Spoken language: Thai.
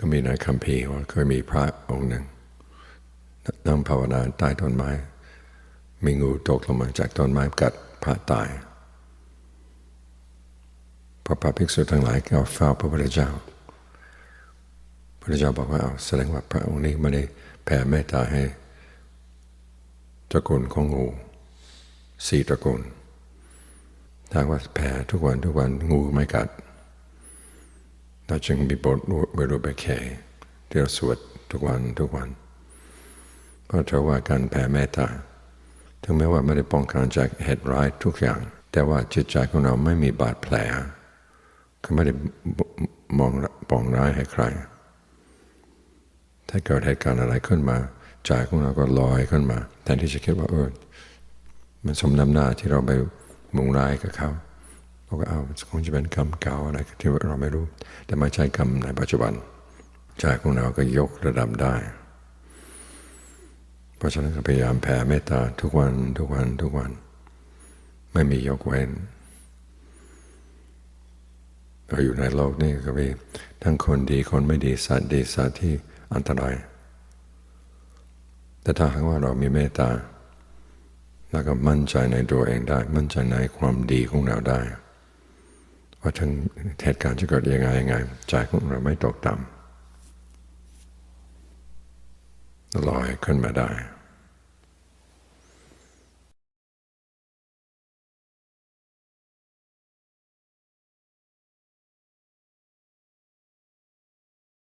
ก็มีในคัมภีว่าเคยมีพระองค์หนึ่งนั่งภาวนาใต้ต้นไม้ มีงูตกลงมาจากต้นไม้กัดพระตายพระพระภิกษุทั้งหลายก็เฝ้าพระพุทธเจ้า พระพุทธเจ้าบอกว่าเอาแสดงว่าพระองค์นี้ไม่ได้แผ่เมตตาให้ตระกูลของงูสี่ตระกูลถ้าว่าแผ่ทุกวันทุกวันงูไม่กัด เราจึงมีบทเบรุเบแคที่เราสวดทุกวันทุกวัน เพราะเธอว่าการแผ่เมตตาถึงแม้ว่าไม่ได้ป้องกันจากเหตุร้ายทุกอย่าง แต่ว่าจิตใจของเราไม่มีบาดแผลคือไม่ได้มองปองร้ายให้ใคร ถ้าเกิดเหตุการณ์อะไรขึ้นมาใจของเราก็ลอยขึ้นมาแทนที่จะคิดว่าเออมันสมน้ำหน้าที่เราไปมุงร้ายกับเขา ราก็เอาคงจะเป็นกรรมเก่าอะไรที่เราไม่รู้ แต่ม่ใช่กรรมในปัจจุบันใจของเราก็ยกระดับได้ เพราะฉะนั้นก็พยายามแผ่เมตตาทุกวันทุกวันทุกวัน ไม่มียกเว้นเราอยู่ในโลกนี้ก็มีทั้งคนดีคนไม่ดีสัตว์ดีสัตว์ที่อันตราย แต่ถ้าหากว่าเรามีเมตตาแล้วก็มั่นใจในตัวเองได้ มั่นใจในความดีของเราได้ ว่าทั้งเหตุการณ์จะเกิดยังไงยังไงใจของเราไม่ตกต่ำลอยขึ้นมาได้